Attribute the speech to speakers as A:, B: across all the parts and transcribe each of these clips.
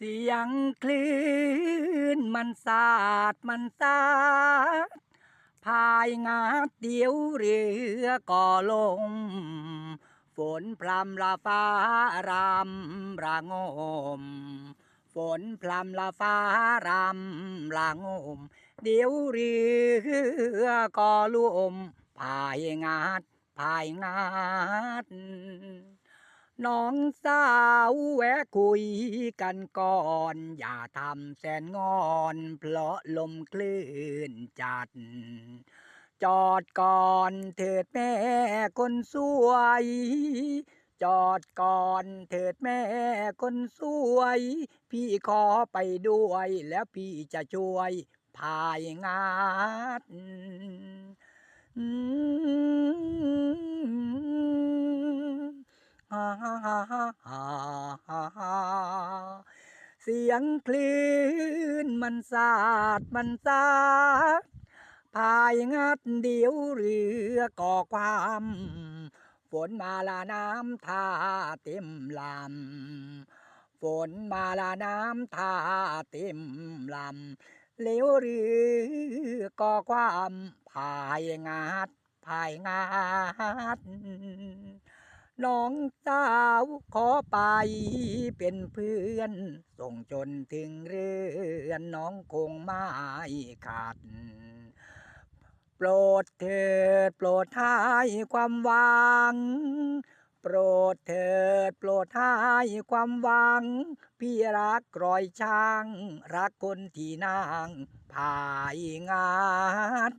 A: เสียงคลื่นมันสาดมันสาดพายงาเดียวเรือก่อลง ฝนพรำละฟ้ารำระงม ฝนพรำละฟ้ารำระงม เดียวเรือก่อลุ่มพายงาดพายงาด น้องสาวแวะคุยกันก่อน อย่าทำแสนงอน เพราะลมคลื่นจัด จอดก่อนเถิดแม่คนสวย จอดก่อนเถิดแม่คนสวย พี่ขอไปด้วยแล้วพี่จะช่วยพายงาด สียงคลื่นมันสาดมันสาดพายงัดเดียวเรือก่อความฝนมาลาน้ำท่าเต็มลำฝนมาลาน้ำท่าเต็มลำเลี้ยวเรือก่อความพายงาดพายงาด น้องสาวขอไปเป็นเพื่อน ส่งจนถึงเรือนน้องคงไม่ขาด โปรดเถิดโปรดให้ความหวัง โปรดเถิดโปรดให้ความหวัง พี่รักรอยช้าง รักคนที่นางพายงาด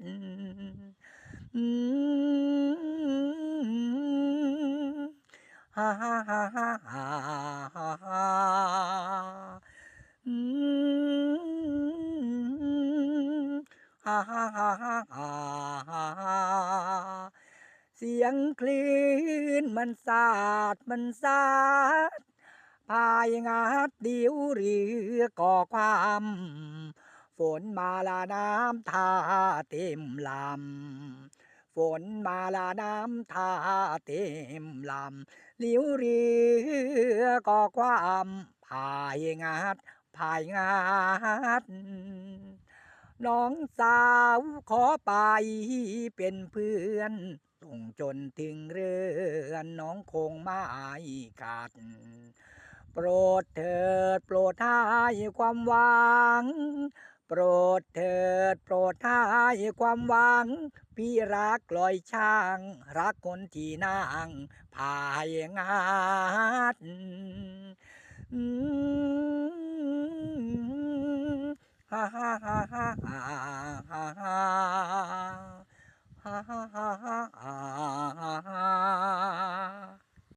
A: ฮ่าฮ่าฮ่าฮ่าฮ่าฮ่าฮ่าฮ่าฮ่าฮ่าฮ่าฮ่าฮ่าเสียงคลื่นมันสาดมันสาดพายงาดเดียวเรือก่อความฝนมาลาน้ำท่าเต็มลำ ฝนมาลาน้ำท่าเต็มลำเลี้ยวเรือก่อความพายงาดพายงาดน้องสาวขอไปเป็นเพื่อนส่งจนถึงเรือนน้องคงไม่ขาดโปรดเถิดโปรดให้ความหวัง โปรดเถิด โปรดให้ความหวัง พี่รักลอยช่าง รักคนที่นั่งพายงาดฮ่าฮ่าฮ่าฮ่าฮ่าฮ่า